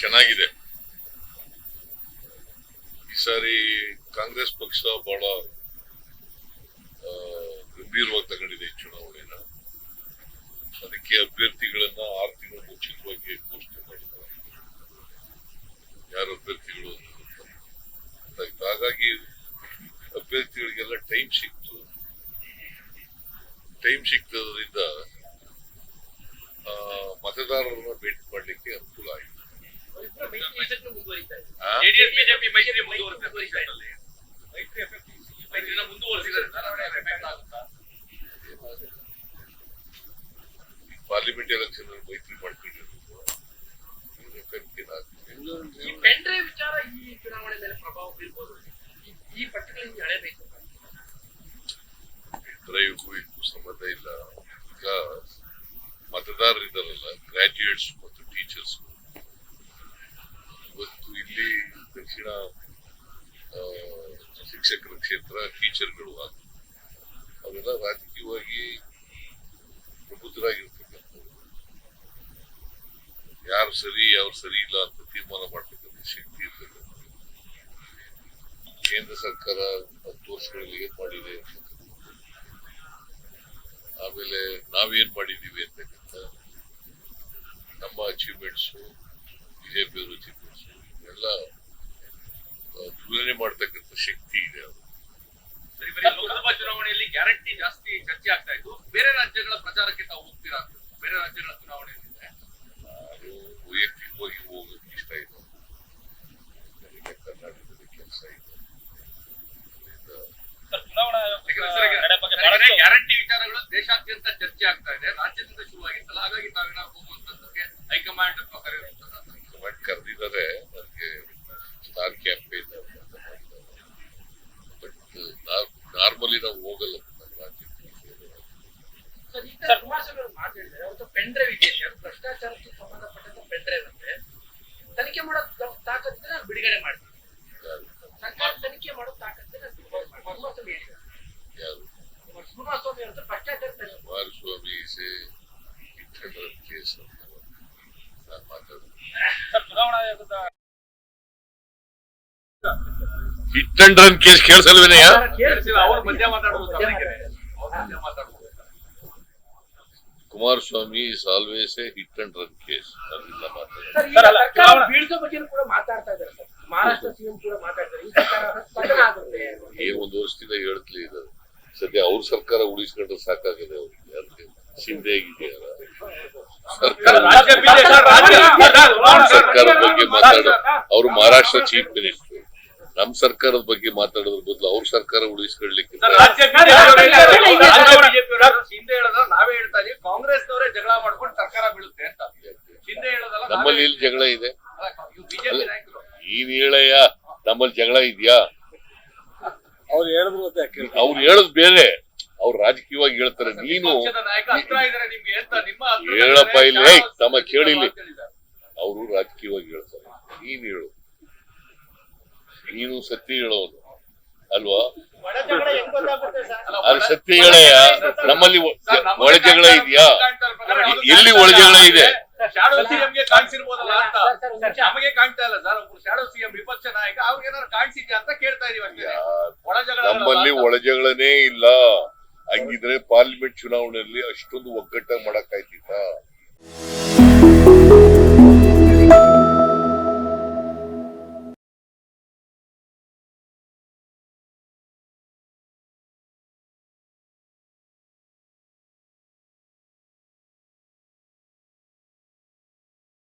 ಚೆನ್ನಾಗಿದೆ. ಈ ಸಾರಿ ಕಾಂಗ್ರೆಸ್ ಪಕ್ಷ ಬಹಳ ಗಂಭೀರವಾಗಿ ತಗೊಂಡಿದೆ ಈ ಚುನಾವಣೆನ. ಅದಕ್ಕೆ ಅಭ್ಯರ್ಥಿಗಳನ್ನ ಆರು ತಿಂಗಳು ಮುಂಚಿತವಾಗಿ ಘೋಷಣೆ ಮಾಡಿದ್ದಾರೆ. ಯಾರು ಅಭ್ಯರ್ಥಿಗಳು ಹಾಗಾಗಿ ಅಭ್ಯರ್ಥಿಗಳಿಗೆಲ್ಲ ಟೈಮ್ ಸಿಕ್ತು. ಟೈಮ್ ಸಿಕ್ತದ್ರಿಂದ ಬಿಜೆಪಿ ಮೈತ್ರಿ ಮುಂದುವರಿಸಿದೆ ಮೈತ್ರಿನ ಮುಂದುವರಿಸಿದರೆ? ಪಾರ್ಲಿಮೆಂಟ್ ಎಲೆಕ್ಷನ್ ಮೈತ್ರಿ ಮಾಡ್ಕೊಂಡಿರೋದು ಈ ಪೆನ್ ಡ್ರೈವ್ ವಿಚಾರ ಈ ಚುನಾವಣೆ ಮೇಲೆ ಪ್ರಭಾವ ಬೀರ್ಬೋದು. ಈ- ಪಟ್ಟಿಗಳಲ್ಲಿ ಎಳೆಬೇಕು ಡ್ರೈವ್ಗೂ ಇದಕ್ಕೂ ಸಂಬಂಧ ಇಲ್ಲ. ಈಗ ಮತದಾರರಿದ್ದಾರಲ್ಲ ಗ್ರಾಜ್ಯುಯೇಟ್ಸ್ ಮತ್ತು ಟೀಚರ್ಸ್ ಇವತ್ತು ಇಲ್ಲಿ ದಕ್ಷಿಣ ಶಿಕ್ಷಕರ ಕ್ಷೇತ್ರ, ಟೀಚರ್ಗಳು. ಅವೆಲ್ಲ ರಾಜಕೀಯವಾಗಿ ಪ್ರಬುದ್ಧರಾಗಿರ್ತಕ್ಕಂಥವ್ರು. ಯಾರು ಸರಿ ಯಾರು ಸರಿ ಇಲ್ಲ ಅಂತ ತೀರ್ಮಾನ ಮಾಡ್ತಕ್ಕಂಥ ಶಕ್ತಿ ಇರ್ತಕ್ಕಂಥ ಕೇಂದ್ರ ಸರ್ಕಾರ ಹತ್ತು ವರ್ಷಗಳಲ್ಲಿ ಏನ್ ಮಾಡಿದೆ ಆಮೇಲೆ ನಾವೇನ್ ಮಾಡಿದೀವಿ ಅಂತಕ್ಕಂಥ ನಮ್ಮ ಅಚೀವ್ಮೆಂಟ್ಸು ಬಿಜೆಪಿಯವ್ರ ಅಚೀವ್ಮೆಂಟ್ಸ್ ಎಲ್ಲ ಆ, ತುಲನೆ ಮಾಡ್ತಕ್ಕಂಥ ಶಕ್ತಿ ಇದೆ ಅದು ಸರಿ, ಬರೀ ಲೋಕಸಭಾ ಚುನಾವಣೆಯಲ್ಲಿ ಚರ್ಚೆ ಆಗ್ತಾ ಇತ್ತು. ಬೇರೆ ರಾಜ್ಯಗಳ ಪ್ರಚಾರಕ್ಕೆ ತಾವು ಹೋಗ್ತೀರಾ? ಬೇರೆ ರಾಜ್ಯಗಳ ಚುನಾವಣೆ ನಾನು ವೈಯಕ್ತಿಕವಾಗಿ ಹೋಗೋಕೆ ಇಷ್ಟ ಇದೆ. ನನಗೆ ಕೆಲಸ ಇದೆ. ಗ್ಯಾರಂಟಿ ವಿಚಾರಗಳು ದೇಶಾದ್ಯಂತ ಚರ್ಚೆ ಆಗ್ತಾ ಇದೆ. ರಾಜ್ಯದಿಂದ ಶುರುವಾಗಿತ್ತಲ್ಲ ಹಾಗಾಗಿ ತಾವೇನಾದ್ರು ಹೋಗುವಂತದ್ದಕ್ಕೆ ಹೈಕಮಾಂಡ್ ಕರೆಯುವಂತದ್ದು ಕುಮಾರಸ್ವಾಮಿ ಇಸ್ ಇಂಟರ್ನಲ್ ಕೇಸ್ ಅಂತ ನಾನು ಮಾತಾಡೋದು hit and run case ಕೇಳಿಸಲ್ವೇನೆಯ Kumaraswamy is always a hit and run case ಅದರಿಂದ ಮಾತಾಡೋದು ಮಹಾರಾಷ್ಟ್ರ ಸಿಎಂ ಕೂಡ ಮಾತಾಡ್ತಾರೆ. ಈ ಒಂದು ವರ್ಷದಿಂದ ಹೇಳ್ತಲೇ ಇದ್ದಾರೆ ಸದ್ಯ ಅವ್ರ ಸರ್ಕಾರ ಉಳಿಸ್ಕೊಂಡ್ರೆ ಸಾಕಾಗಿದೆ ಅವ್ರಿಗೆ ಯಾರಿಗೆ ಶಿಂದೆ ಆಗಿದೆಯಲ್ಲ ಸರ್ಕಾರ ರಾಜ್ಯ ಬಿಜೆಪಿ ಸರ್, ಸರ್ಕಾರದ ಬಗ್ಗೆ ಮಾತಾಡೋ ಅವರು ಮಹಾರಾಷ್ಟ್ರ ಚೀಫ್ ಮಿನಿಸ್ಟರ್. ನಮ್ ಸರ್ಕಾರದ ಬಗ್ಗೆ ಮಾತಾಡೋದ್ರ ಬದಲು ಅವ್ರ ಸರ್ಕಾರ ಉಳಿಸ್ಕೊಳ್ಲಿಕ್ಕೆ ಸರ್, ರಾಜ್ಯ ಬಿಜೆಪಿ ಹಿಂದೆ ನಾವೇ ಹೇಳ್ತಾ ಇದೀವಿ. ಕಾಂಗ್ರೆಸ್ನವರೇ ಜಗಳ ಮಾಡ್ಕೊಂಡು ಸರ್ಕಾರ ಬೀಳುತ್ತೆ ಅಂತ. ಹಿಂದೆ ಹೇಳೋದಲ್ಲ ನಮ್ಮಲ್ಲಿ ಇಲ್ಲಿ ಜಗಳ ಇದೆ. ನೀನ್ ಹೇಳಯ್ಯ ನಮ್ಮಲ್ಲಿ ಜಗಳ ಇದೆಯಾ? ಅವ್ರು ಹೇಳಿದ್ರು? ಅವ್ರು ಹೇಳೋದ್ ಬೇರೆ. ಅವ್ರು ರಾಜಕೀಯವಾಗಿ ಹೇಳ್ತಾರೆ. ನೀನು ಪಕ್ಷದ ನಾಯಕ ಹತ್ರ ಇದಾರೆ ನಿಮ್ಗೆ ಅಂತ ನಿಮ್ಮ ಹತ್ರ ಹೇಳಪ್ಪ ಇಲ್ಲಿ, ತಮ್ಮ ಕೇಳಿ ಇಲ್ಲಿ. ಮಾತಾಡಿದ್ದಾರೆ. ಅವರು ರಾಜಕೀಯವಾಗಿ ಹೇಳ್ತಾರೆ. ನೀನ್ ಹೇಳು. ನೀನು ಸತ್ಯ ಹೇಳೋನು ಅಲ್ವಾ? ಅಲ್ಲ, ಅದು ಸತ್ಯ ಹೇಳಯ್ಯ. ನಮ್ಮಲ್ಲಿ ಒಳಜಗಳ ಇದೆಯಾ? ಎಲ್ಲಿ ಒಳಜಗಳ ಇದೆ? ಶಾಡೋ ಸಿಎಂ ಗೆ ಕಾಣಿಸಿರ್ಬೋದಲ್ಲ ಅಂತ. ನಮಗೆ ಕಾಣ್ತಾ ಇಲ್ಲ ಸರ್. ಒಬ್ರು ಶಾಡೋ ಸಿಎಂ ವಿಪಕ್ಷ ನಾಯಕ ಅವ್ರಿಗೆ ಏನಾದ್ರು ಕಾಣಿಸಿದ್ಯಾ ಅಂತ ಕೇಳ್ತಾ ಇದೀವಿ ಅಷ್ಟೇ. ನಮ್ಮಲ್ಲಿ ಒಳಜಗಳನೇ ಇಲ್ಲ. ಹಂಗಿದ್ರೆ ಪಾರ್ಲಿಮೆಂಟ್ ಚುನಾವಣೆಯಲ್ಲಿ ಅಷ್ಟೊಂದು ಒಗ್ಗಟ್ಟ ಮಾಡಕ್ ಆಯ್ತಿತ್ತ